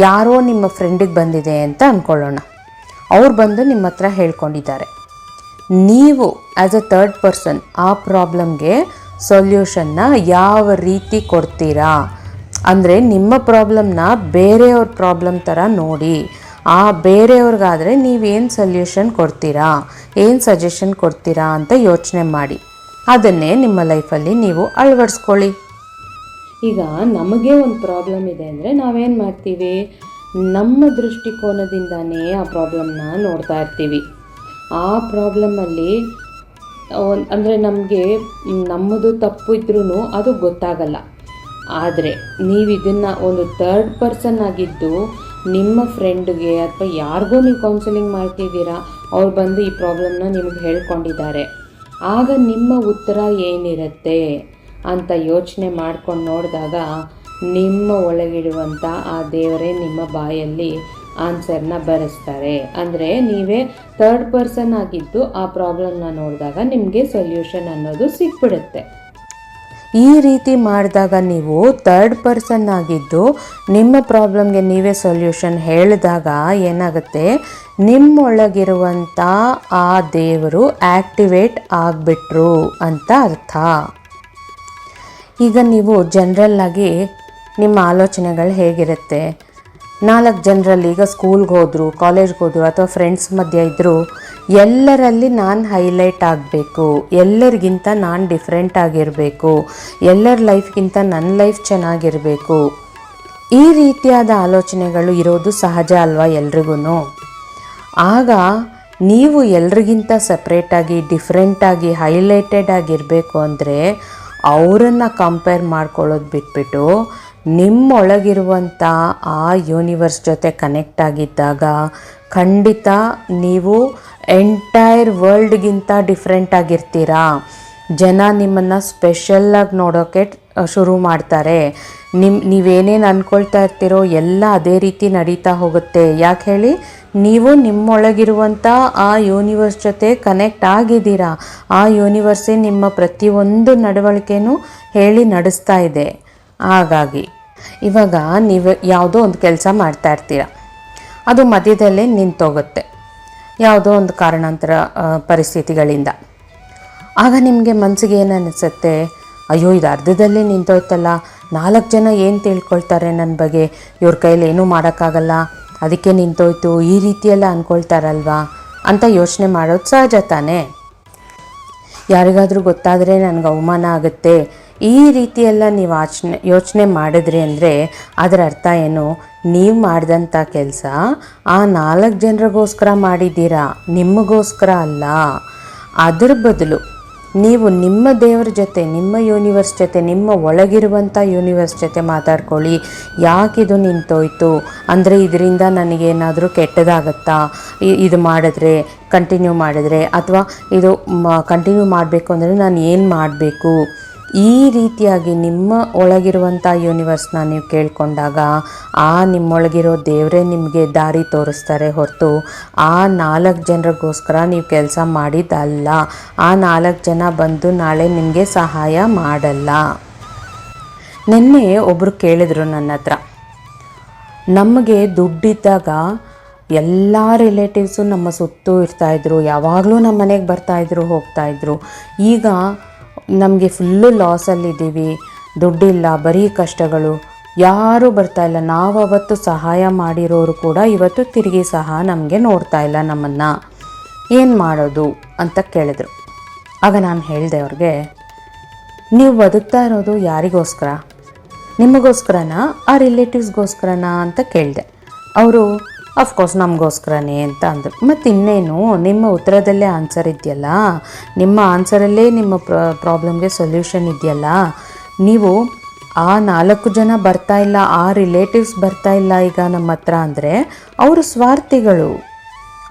ಯಾರೋ ನಿಮ್ಮ ಫ್ರೆಂಡಿಗೆ ಬಂದಿದೆ ಅಂತ ಅಂದ್ಕೊಳ್ಳೋಣ ಅವ್ರು ಬಂದು ನಿಮ್ಮ ಹತ್ರ ಹೇಳ್ಕೊಂಡಿದ್ದಾರೆ. ನೀವು ಆ್ಯಸ್ ಎ ಥರ್ಡ್ ಪರ್ಸನ್ ಆ ಪ್ರಾಬ್ಲಮ್ಗೆ ಸೊಲ್ಯೂಷನ್ನ ಯಾವ ರೀತಿ ಕೊಡ್ತೀರಾ? ಅಂದರೆ ನಿಮ್ಮ ಪ್ರಾಬ್ಲಮ್ನ ಬೇರೆಯವ್ರ ಪ್ರಾಬ್ಲಮ್ ಥರ ನೋಡಿ. ಆ ಬೇರೆಯವ್ರಿಗಾದರೆ ನೀವೇನು ಸೊಲ್ಯೂಷನ್ ಕೊಡ್ತೀರಾ? ಏನು ಸಜೆಷನ್ ಕೊಡ್ತೀರಾ ಅಂತ ಯೋಚನೆ ಮಾಡಿ. ಅದನ್ನೇ ನಿಮ್ಮ ಲೈಫಲ್ಲಿ ನೀವು ಅಳವಡಿಸ್ಕೊಳ್ಳಿ. ಈಗ ನಮಗೆ ಒಂದು ಪ್ರಾಬ್ಲಮ್ ಇದೆ ಅಂದರೆ ನಾವೇನು ಮಾಡ್ತೀವಿ? ನಮ್ಮ ದೃಷ್ಟಿಕೋನದಿಂದನೇ ಆ ಪ್ರಾಬ್ಲಮ್ನ ನೋಡ್ತಾ ಇರ್ತೀವಿ. ಆ ಪ್ರಾಬ್ಲಮಲ್ಲಿ ಅಂದರೆ ನಮಗೆ ನಮ್ಮದು ತಪ್ಪು ಇದ್ರೂ ಅದು ಗೊತ್ತಾಗಲ್ಲ. ಆದರೆ ನೀವು ಇದನ್ನು ಒಂದು ಥರ್ಡ್ ಪರ್ಸನ್ ಆಗಿದ್ದು ನಿಮ್ಮ ಫ್ರೆಂಡ್ಗೆ ಅಥವಾ ಯಾರಿಗೋ ನೀವು ಕೌನ್ಸಿಲಿಂಗ್ ಮಾಡ್ತಿದ್ದೀರಾ, ಅವ್ರು ಬಂದು ಈ ಪ್ರಾಬ್ಲಮ್ನ ನಿಮಗೆ ಹೇಳ್ಕೊಂಡಿದ್ದಾರೆ. ಆಗ ನಿಮ್ಮ ಉತ್ತರ ಏನಿರುತ್ತೆ ಅಂತ ಯೋಚನೆ ಮಾಡ್ಕೊಂಡು ನೋಡಿದಾಗ ನಿಮ್ಮ ಒಳಗಿಡುವಂಥ ಆ ದೇವರೇ ನಿಮ್ಮ ಬಾಯಲ್ಲಿ ಆನ್ಸರ್ನ ಬರೆಸ್ತಾರೆ. ಅಂದರೆ ನೀವೇ ಥರ್ಡ್ ಪರ್ಸನ್ ಆಗಿದ್ದು ಆ ಪ್ರಾಬ್ಲಮ್ನ ನೋಡಿದಾಗ ನಿಮಗೆ ಸೊಲ್ಯೂಷನ್ ಅನ್ನೋದು ಸಿಕ್ಬಿಡುತ್ತೆ. ಈ ರೀತಿ ಮಾಡಿದಾಗ ನೀವು ಥರ್ಡ್ ಪರ್ಸನ್ ಆಗಿದ್ದು ನಿಮ್ಮ ಪ್ರಾಬ್ಲಮ್ಗೆ ನೀವೇ ಸೊಲ್ಯೂಷನ್ ಹೇಳಿದಾಗ ಏನಾಗುತ್ತೆ? ನಿಮ್ಮೊಳಗಿರುವಂಥ ಆ ದೇವರು ಆ್ಯಕ್ಟಿವೇಟ್ ಆಗಿಬಿಟ್ರು ಅಂತ ಅರ್ಥ. ಈಗ ನೀವು ಜನರಲ್ಲಾಗಿ ನಿಮ್ಮ ಆಲೋಚನೆಗಳು ಹೇಗಿರುತ್ತೆ? ನಾಲ್ಕು ಜನರಲ್ಲಿ ಈಗ ಸ್ಕೂಲ್ಗೆ ಹೋದರು ಕಾಲೇಜ್ಗೆ ಹೋದರು ಅಥವಾ ಫ್ರೆಂಡ್ಸ್ ಮಧ್ಯೆ ಇದ್ದರು ಎಲ್ಲರಲ್ಲಿ ನಾನು ಹೈಲೈಟ್ ಆಗಬೇಕು. ಎಲ್ಲರಿಗಿಂತ ನಾನು ಡಿಫ್ರೆಂಟ್ ಆಗಿರಬೇಕು. ಎಲ್ಲರ ಲೈಫ್ಗಿಂತ ನನ್ನ ಲೈಫ್ ಚೆನ್ನಾಗಿರಬೇಕು. ಈ ರೀತಿಯಾದ ಆಲೋಚನೆಗಳು ಇರೋದು ಸಹಜ ಅಲ್ವಾ ಎಲ್ರಿಗೂ ಆಗ ನೀವು ಎಲ್ರಿಗಿಂತ ಸಪ್ರೇಟಾಗಿ ಡಿಫ್ರೆಂಟಾಗಿ ಹೈಲೈಟೆಡ್ ಆಗಿರಬೇಕು ಅಂದರೆ ಅವರನ್ನು ಕಂಪೇರ್ ಮಾಡ್ಕೊಳ್ಳೋದು ಬಿಟ್ಬಿಟ್ಟು ನಿಮ್ಮೊಳಗಿರುವಂಥ ಆ ಯೂನಿವರ್ಸ್ ಜೊತೆ ಕನೆಕ್ಟ್ ಆಗಿದ್ದಾಗ ಖಂಡಿತ ನೀವು ಎಂಟೈರ್ ವರ್ಲ್ಡ್ಗಿಂತ ಡಿಫ್ರೆಂಟ್ ಆಗಿರ್ತೀರಾ. ಜನ ನಿಮ್ಮನ್ನು ಸ್ಪೆಷಲ್ಲಾಗಿ ನೋಡೋಕ್ಕೆ ಶುರು ಮಾಡ್ತಾರೆ. ನಿಮ್ಮ ನೀವೇನೇನು ಅಂದ್ಕೊಳ್ತಾ ಇರ್ತೀರೋ ಎಲ್ಲ ಅದೇ ರೀತಿ ನಡೀತಾ ಹೋಗುತ್ತೆ. ಯಾಕೆ ಹೇಳಿ? ನೀವು ನಿಮ್ಮೊಳಗಿರುವಂಥ ಆ ಯೂನಿವರ್ಸ್ ಜೊತೆ ಕನೆಕ್ಟ್ ಆಗಿದ್ದೀರಾ. ಆ ಯೂನಿವರ್ಸೇ ನಿಮ್ಮ ಪ್ರತಿಯೊಂದು ನಡವಳಿಕೆನೂ ಹೇಳಿ ನಡೆಸ್ತಾ ಇದೆ. ಹಾಗಾಗಿ ಇವಾಗ ನೀವು ಯಾವುದೋ ಒಂದು ಕೆಲಸ ಮಾಡ್ತಾ ಇರ್ತೀರ. ಅದು ಮಧ್ಯದಲ್ಲೇ ನಿಂತೋಗುತ್ತೆ ಯಾವುದೋ ಒಂದು ಕಾರಣಾಂತರ ಪರಿಸ್ಥಿತಿಗಳಿಂದ. ಆಗ ನಿಮಗೆ ಮನಸ್ಸಿಗೆ ಏನು ಅನಿಸುತ್ತೆ? ಅಯ್ಯೋ, ಇದು ಅರ್ಧದಲ್ಲೇ ನಿಂತೋಯ್ತಲ್ಲ ನಾಲ್ಕು ಜನ ಏನು ತಿಳ್ಕೊಳ್ತಾರೆ ನನ್ನ ಬಗ್ಗೆ? ಇವ್ರ ಕೈಯಲ್ಲಿ ಏನೂ ಮಾಡೋಕ್ಕಾಗಲ್ಲ. ಅದಕ್ಕೆ ನಿಂತೋಯ್ತು ಈ ರೀತಿಯೆಲ್ಲ ಅಂದ್ಕೊಳ್ತಾರಲ್ವಾ ಅಂತ ಯೋಚನೆ ಮಾಡೋದು ಸಹಜ ತಾನೇ. ಯಾರಿಗಾದರೂ ಗೊತ್ತಾದರೆ ನನಗೆ ಅವಮಾನ ಆಗುತ್ತೆ. ಈ ರೀತಿಯೆಲ್ಲ ನೀವು ಆಚನೆ, ಯೋಚನೆ ಮಾಡಿದ್ರಿ ಅಂದರೆ ಅದರ ಅರ್ಥ ಏನು? ನೀವು ಮಾಡಿದಂಥ ಕೆಲಸ ಆ ನಾಲ್ಕು ಜನರಿಗೋಸ್ಕರ ಮಾಡಿದ್ದೀರಾ? ನಿಮಗೋಸ್ಕರ ಅಲ್ಲ. ಅದರ ಬದಲು ನೀವು ನಿಮ್ಮ ದೇವರ ಜೊತೆ, ನಿಮ್ಮ ಯೂನಿವರ್ಸ್ ಜೊತೆ, ನಿಮ್ಮ ಒಳಗಿರುವಂಥ ಯೂನಿವರ್ಸ್ ಜೊತೆ ಮಾತಾಡ್ಕೊಳ್ಳಿ. ಯಾಕಿದು ನಿಂತೋಯ್ತು? ಅಂದರೆ ಇದರಿಂದ ನನಗೇನಾದರೂ ಕೆಟ್ಟದಾಗತ್ತಾ? ಇದು ಮಾಡಿದ್ರೆ ಕಂಟಿನ್ಯೂ ಮಾಡಿದ್ರೆ, ಅಥವಾ ಇದು ಕಂಟಿನ್ಯೂ ಮಾಡಬೇಕು ಅಂದರೆ ನಾನು ಏನು ಮಾಡಬೇಕು? ಈ ರೀತಿಯಾಗಿ ನಿಮ್ಮ ಒಳಗಿರುವಂಥ ಯೂನಿವರ್ಸ್ನ ನೀವು ಕೇಳ್ಕೊಂಡಾಗ, ಆ ನಿಮ್ಮೊಳಗಿರೋ ದೇವರೇ ನಿಮಗೆ ದಾರಿ ತೋರಿಸ್ತಾರೆ ಹೊರತು ಆ ನಾಲ್ಕು ಜನರಿಗೋಸ್ಕರ ನೀವು ಕೆಲಸ ಮಾಡಿದ್ದಲ್ಲ. ಆ ನಾಲ್ಕು ಜನ ಬಂದು ನಾಳೆ ನಿಮಗೆ ಸಹಾಯ ಮಾಡಲ್ಲ. ನಿನ್ನೆ ಒಬ್ಬರು ಕೇಳಿದರು ನನ್ನ ಹತ್ರ. ನಮಗೆ ದುಡ್ಡಿದ್ದಾಗ ಎಲ್ಲ ರಿಲೇಟಿವ್ಸು ನಮ್ಮ ಸುತ್ತೂ ಇರ್ತಾಯಿದ್ರು ಯಾವಾಗಲೂ ನಮ್ಮ ಮನೆಗೆ ಬರ್ತಾಯಿದ್ರು ಹೋಗ್ತಾಯಿದ್ರು ಈಗ ನಮಗೆ ಫುಲ್ಲು ಲಾಸಲ್ಲಿದ್ದೀವಿ ದುಡ್ಡಿಲ್ಲ, ಬರೀ ಕಷ್ಟಗಳು. ಯಾರೂ ಬರ್ತಾ ಇಲ್ಲ. ನಾವು ಅವತ್ತು ಸಹಾಯ ಮಾಡಿರೋರು ಕೂಡ ಇವತ್ತು ತಿರುಗಿ ಸಹ ನಮಗೆ ನೋಡ್ತಾ ಇಲ್ಲ ನಮ್ಮನ್ನು. ಏನು ಮಾಡೋದು ಅಂತ ಕೇಳಿದರು. ಆಗ ನಾನು ಹೇಳಿದೆ ಅವ್ರಿಗೆ, ನೀವು ಬದುಕ್ತಾ ಇರೋದು ಯಾರಿಗೋಸ್ಕರ? ನಿಮಗೋಸ್ಕರನಾ? ಆ ರಿಲೇಟಿವ್ಸ್ಗೋಸ್ಕರನಾ ಅಂತ ಕೇಳಿದೆ. ಅವರು ಅಫ್ಕೋರ್ಸ್ ನಮಗೋಸ್ಕರನೇ ಅಂತ ಅಂದರು. ಮತ್ತು ಇನ್ನೇನು, ನಿಮ್ಮ ಉತ್ತರದಲ್ಲೇ ಆನ್ಸರ್ ಇದೆಯಲ್ಲ? ನಿಮ್ಮ ಆನ್ಸರಲ್ಲೇ ನಿಮ್ಮ ಪ್ರಾಬ್ಲಮ್ಗೆ ಸೊಲ್ಯೂಷನ್ ಇದೆಯಲ್ಲ? ನೀವು ಆ ನಾಲ್ಕು ಜನ ಬರ್ತಾ ಇಲ್ಲ, ಆ ರಿಲೇಟಿವ್ಸ್ ಬರ್ತಾ ಇಲ್ಲ ಈಗ ನಮ್ಮ ಹತ್ರ ಅಂದರೆ, ಅವರು ಸ್ವಾರ್ಥಿಗಳು,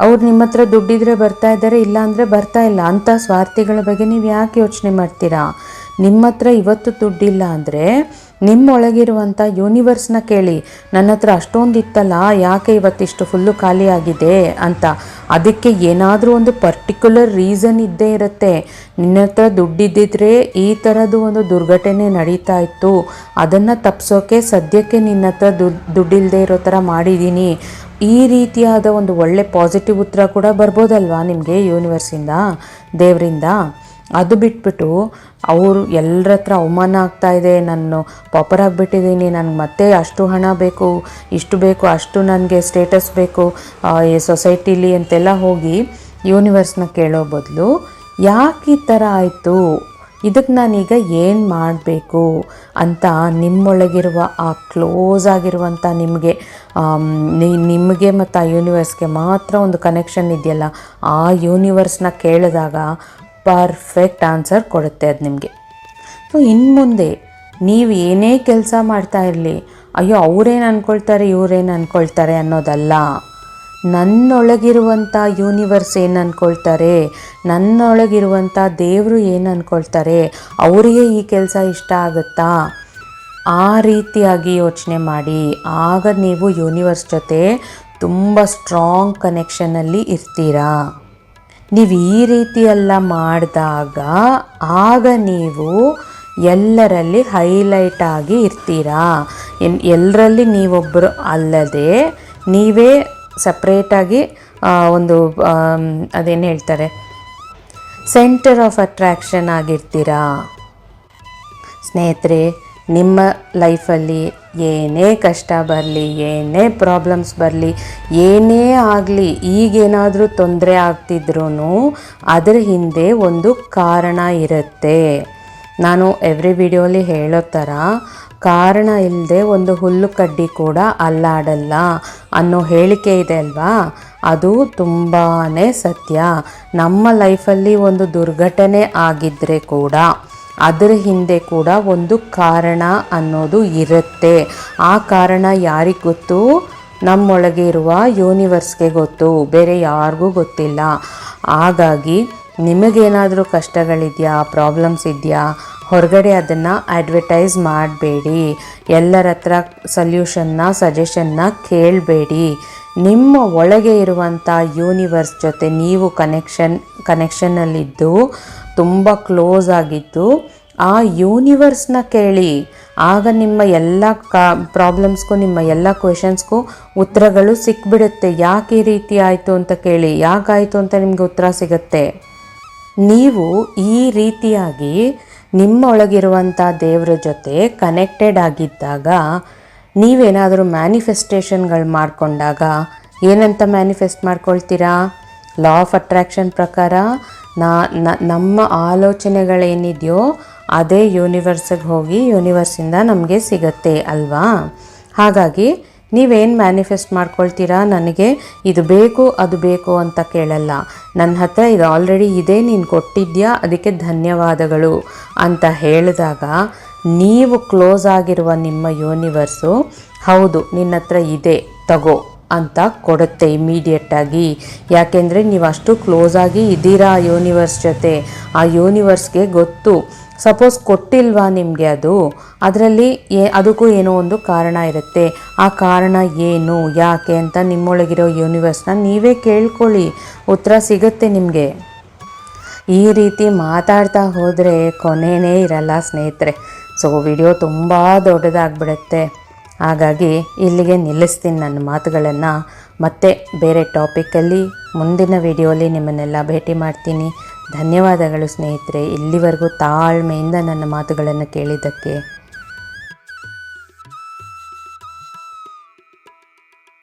ಅವ್ರು ನಿಮ್ಮ ಹತ್ರ ದುಡ್ಡಿದ್ರೆ ಬರ್ತಾ ಇದ್ದಾರೆ, ಇಲ್ಲ ಅಂದರೆ ಬರ್ತಾ ಇಲ್ಲ, ಅಂಥ ಸ್ವಾರ್ಥಿಗಳ ಬಗ್ಗೆ ನೀವು ಯಾಕೆ ಯೋಚನೆ ಮಾಡ್ತೀರಾ? ನಿಮ್ಮ ಹತ್ರ ಇವತ್ತು ದುಡ್ಡಿಲ್ಲ ಅಂದರೆ ನಿಮ್ಮೊಳಗಿರುವಂಥ ಯೂನಿವರ್ಸ್ನ ಕೇಳಿ ನನ್ನ ಹತ್ರ ಅಷ್ಟೊಂದಿತ್ತಲ್ಲ, ಯಾಕೆ ಇವತ್ತಿಷ್ಟು ಫುಲ್ಲು ಖಾಲಿಯಾಗಿದೆ ಅಂತ. ಅದಕ್ಕೆ ಏನಾದರೂ ಒಂದು ಪರ್ಟಿಕ್ಯುಲರ್ ರೀಸನ್ ಇದ್ದೇ ಇರುತ್ತೆ. ನಿನ್ನ ಹತ್ರ ದುಡ್ಡಿದ್ದಿದ್ರೆ ಈ ಥರದ್ದು ಒಂದು ದುರ್ಘಟನೆ ನಡೀತಾ ಇತ್ತು. ಅದನ್ನು ತಪ್ಪಿಸೋಕೆ ಸದ್ಯಕ್ಕೆ ನಿನ್ನ ಹತ್ರ ದುಡ್ಡು ದುಡ್ಡಿಲ್ಲದೆ ಇರೋ ಥರ ಮಾಡಿದ್ದೀನಿ ಈ ರೀತಿಯಾದ ಒಂದು ಒಳ್ಳೆ ಪಾಸಿಟಿವ್ ಉತ್ತರ ಕೂಡ ಬರ್ಬೋದಲ್ವಾ ನಿಮಗೆ ಯೂನಿವರ್ಸಿಂದ ದೇವರಿಂದ? ಅದು ಬಿಟ್ಬಿಟ್ಟು ಅವರು ಎಲ್ಲರ ಹತ್ರ ಅವಮಾನ ಆಗ್ತಾ ಇದೆ, ನಾನು ಪಾಪರ್ ಆಗಿಬಿಟ್ಟಿದ್ದೀನಿ ನನಗೆ ಮತ್ತೆ ಅಷ್ಟು ಹಣ ಬೇಕು, ಇಷ್ಟು ಬೇಕು, ಅಷ್ಟು ನನಗೆ ಸ್ಟೇಟಸ್ ಬೇಕು ಈ ಸೊಸೈಟಿಲಿ ಅಂತೆಲ್ಲ ಹೋಗಿ ಯೂನಿವರ್ಸ್ನ ಕೇಳೋ ಬದಲು ಯಾಕೆ ಈ ಥರ ಆಯಿತು? ಇದಕ್ಕೆ ನಾನೀಗ ಏನು ಮಾಡಬೇಕು ಅಂತ ನಿಮ್ಮೊಳಗಿರುವ ಆ ಕ್ಲೋಸ್ ಆಗಿರುವಂಥ ನಿಮಗೆ ನಿಮಗೆ ಮತ್ತು ಆ ಯೂನಿವರ್ಸ್ಗೆ ಮಾತ್ರ ಒಂದು ಕನೆಕ್ಷನ್ ಇದೆಯಲ್ಲ, ಆ ಯೂನಿವರ್ಸ್ನ ಕೇಳಿದಾಗ ಪರ್ಫೆಕ್ಟ್ ಆನ್ಸರ್ ಕೊಡುತ್ತೆ ಅದು ನಿಮಗೆ. ಸೊ ಇನ್ನು ಮುಂದೆ ನೀವು ಏನೇ ಕೆಲಸ ಮಾಡ್ತಾ ಇರಲಿ, ಅಯ್ಯೋ, ಅವರೇನು ಅಂದ್ಕೊಳ್ತಾರೆ ಇವರೇನು ಅಂದ್ಕೊಳ್ತಾರೆ ಅನ್ನೋದಲ್ಲ. ನನ್ನೊಳಗಿರುವಂಥ ಯೂನಿವರ್ಸ್ ಏನು ಅಂದ್ಕೊಳ್ತಾರೆ ನನ್ನೊಳಗಿರುವಂಥ ದೇವರು ಏನು ಅಂದ್ಕೊಳ್ತಾರೆ ಅವರಿಗೆ ಈ ಕೆಲಸ ಇಷ್ಟ ಆಗುತ್ತಾ? ಆ ರೀತಿಯಾಗಿ ಯೋಚನೆ ಮಾಡಿ. ಆಗ ನೀವು ಯೂನಿವರ್ಸ್ ಜೊತೆ ತುಂಬ ಸ್ಟ್ರಾಂಗ್ ಕನೆಕ್ಷನಲ್ಲಿ ಇರ್ತೀರಾ? ನೀವು ಈ ರೀತಿಯೆಲ್ಲ ಮಾಡಿದಾಗ ಆಗ ನೀವು ಎಲ್ಲರಲ್ಲಿ ಹೈಲೈಟ್ ಆಗಿ ಇರ್ತೀರಾ. ಎಲ್ಲರಲ್ಲಿ ನೀವೊಬ್ಬರು ಅಲ್ಲದೆ ನೀವೇ ಸಪ್ರೇಟಾಗಿ ಒಂದು ಅದೇನು ಹೇಳ್ತಾರೆ, ಸೆಂಟರ್ ಆಫ್ ಅಟ್ರ್ಯಾಕ್ಷನ್ ಆಗಿರ್ತೀರಾ. ಸ್ನೇಹಿತರೆ ನಿಮ್ಮ ಲೈಫಲ್ಲಿ ಏನೇ ಕಷ್ಟ ಬರಲಿ, ಏನೇ ಪ್ರಾಬ್ಲಮ್ಸ್ ಬರಲಿ, ಏನೇ ಆಗಲಿ, ಈಗೇನಾದರೂ ತೊಂದರೆ ಆಗ್ತಿದ್ರೂ ಅದರ ಹಿಂದೆ ಒಂದು ಕಾರಣ ಇರುತ್ತೆ. ನಾನು ಎವ್ರಿ ವಿಡಿಯೋಲಿ ಹೇಳೋ ಥರ ಕಾರಣ ಇಲ್ಲದೆ ಒಂದು ಹುಲ್ಲು ಕಡ್ಡಿ ಕೂಡ ಅಲ್ಲಾಡಲ್ಲ ಅನ್ನೋ ಹೇಳಿಕೆ ಇದೆ ಅಲ್ವಾ? ಅದು ತುಂಬಾ ಸತ್ಯ. ನಮ್ಮ ಲೈಫಲ್ಲಿ ಒಂದು ದುರ್ಘಟನೆ ಆಗಿದ್ದರೆ ಕೂಡ ಅದರ ಹಿಂದೆ ಕೂಡ ಒಂದು ಕಾರಣ ಅನ್ನೋದು ಇರುತ್ತೆ. ಆ ಕಾರಣ ಯಾರಿಗೆ ಗೊತ್ತು? ನಮ್ಮೊಳಗೆ ಇರುವ ಯೂನಿವರ್ಸ್ಗೆ ಗೊತ್ತು. ಬೇರೆ ಯಾರಿಗೂ ಗೊತ್ತಿಲ್ಲ. ಹಾಗಾಗಿ ನಿಮಗೇನಾದರೂ ಕಷ್ಟಗಳಿದೆಯಾ, ಪ್ರಾಬ್ಲಮ್ಸ್ ಇದೆಯಾ? ಹೊರಗಡೆ ಅದನ್ನು ಅಡ್ವರ್ಟೈಸ್ ಮಾಡಬೇಡಿ. ಎಲ್ಲರ ಹತ್ರ ಸಲ್ಯೂಷನ್ನ, ಸಜೆಷನ್ನ ಕೇಳಬೇಡಿ. ನಿಮ್ಮ ಒಳಗೆ ಇರುವಂಥ ಯೂನಿವರ್ಸ್ ಜೊತೆ ನೀವು ಕನೆಕ್ಷನ್, ಕನೆಕ್ಷನಲ್ಲಿದ್ದು ತುಂಬ ಕ್ಲೋಸ್ ಆಗಿದ್ದು ಆ ಯೂನಿವರ್ಸ್ನ ಕೇಳಿ ಆಗ ನಿಮ್ಮ ಎಲ್ಲ ಕಾ ಪ್ರಾಬ್ಲಮ್ಸ್ಗೂ ನಿಮ್ಮ ಎಲ್ಲ ಕ್ವೆಶನ್ಸ್ಗೂ ಉತ್ತರಗಳು ಸಿಕ್ಬಿಡುತ್ತೆ. ಯಾಕೆ ಈ ರೀತಿ ಆಯಿತು ಅಂತ ಕೇಳಿ, ಯಾಕಾಯಿತು ಅಂತ ನಿಮಗೆ ಉತ್ತರ ಸಿಗುತ್ತೆ. ನೀವು ಈ ರೀತಿಯಾಗಿ ನಿಮ್ಮ ಒಳಗಿರುವಂಥ ದೇವರ ಜೊತೆ ಕನೆಕ್ಟೆಡ್ ಆಗಿದ್ದಾಗ, ನೀವೇನಾದರೂ ಮ್ಯಾನಿಫೆಸ್ಟೇಷನ್ಗಳು ಮಾಡಿಕೊಂಡಾಗ ಏನಂತ ಮ್ಯಾನಿಫೆಸ್ಟ್ ಮಾಡ್ಕೊಳ್ತೀರಾ? ಲಾ ಆಫ್ ಅಟ್ರಾಕ್ಷನ್ ಪ್ರಕಾರ ನ- ನಮ್ಮ ಆಲೋಚನೆಗಳೇನಿದೆಯೋ ಅದೇ ಯೂನಿವರ್ಸಿಗೆ ಹೋಗಿ ಯೂನಿವರ್ಸಿಂದ ನಮಗೆ ಸಿಗತ್ತೆ ಅಲ್ವಾ? ಹಾಗಾಗಿ ನೀವೇನು ಮ್ಯಾನಿಫೆಸ್ಟ್ ಮಾಡ್ಕೊಳ್ತೀರಾ? ನನಗೆ ಇದು ಬೇಕು, ಅದು ಬೇಕು ಅಂತ ಕೇಳಲ್ಲ. ನನ್ನ ಹತ್ರ ಇದು ಆಲ್ರೆಡಿ ಇದೆ, ನೀನು ಕೊಟ್ಟಿದ್ಯಾ? ಅದಕ್ಕೆ ಧನ್ಯವಾದಗಳು ಅಂತ ಹೇಳಿದಾಗ ನೀವು ಕ್ಲೋಸ್ ಆಗಿರುವ ನಿಮ್ಮ ಯೂನಿವರ್ಸು ಹೌದು ನಿನ್ನ ಹತ್ರ ಇದೆ, ತಗೋ. ಅಂತ ಕೊಡುತ್ತೆ ಇಮಿಡಿಯೇಟಾಗಿ ಯಾಕೆಂದರೆ ನೀವು ಅಷ್ಟು ಕ್ಲೋಸ್ ಆಗಿ ಇದ್ದೀರಾ ಆ ಯೂನಿವರ್ಸ್ ಜೊತೆ? ಆ ಯೂನಿವರ್ಸ್ಗೆ ಗೊತ್ತು. ಸಪೋಸ್ ಕೊಟ್ಟಿಲ್ವಾ ನಿಮಗೆ ಅದು? ಅದರಲ್ಲಿ ಏ ಅದಕ್ಕೂ ಏನೋ ಒಂದು ಕಾರಣ ಇರುತ್ತೆ. ಆ ಕಾರಣ ಏನು, ಯಾಕೆ ಅಂತ ನಿಮ್ಮೊಳಗಿರೋ ಯೂನಿವರ್ಸ್ನ ನೀವೇ ಕೇಳ್ಕೊಳ್ಳಿ. ಉತ್ತರ ಸಿಗುತ್ತೆ ನಿಮಗೆ. ಈ ರೀತಿ ಮಾತಾಡ್ತಾ ಹೋದರೆ ಕೊನೆಯೇ ಇರಲ್ಲ ಸ್ನೇಹಿತರೆ. ಸೊ, ವಿಡಿಯೋ ತುಂಬ ದೊಡ್ಡದಾಗ್ಬಿಡುತ್ತೆ. ಹಾಗಾಗಿ ಇಲ್ಲಿಗೆ ನಿಲ್ಲಿಸ್ತೀನಿ ನನ್ನ ಮಾತುಗಳನ್ನು. ಮತ್ತೆ ಬೇರೆ ಟಾಪಿಕಲ್ಲಿ ಮುಂದಿನ ವಿಡಿಯೋಲಿ ನಿಮ್ಮನ್ನೆಲ್ಲ ಭೇಟಿ ಮಾಡ್ತೀನಿ. ಧನ್ಯವಾದಗಳು ಸ್ನೇಹಿತರೆ, ಇಲ್ಲಿವರೆಗೂ ತಾಳ್ಮೆಯಿಂದ ನನ್ನ ಮಾತುಗಳನ್ನು ಕೇಳಿದ್ದಕ್ಕೆ.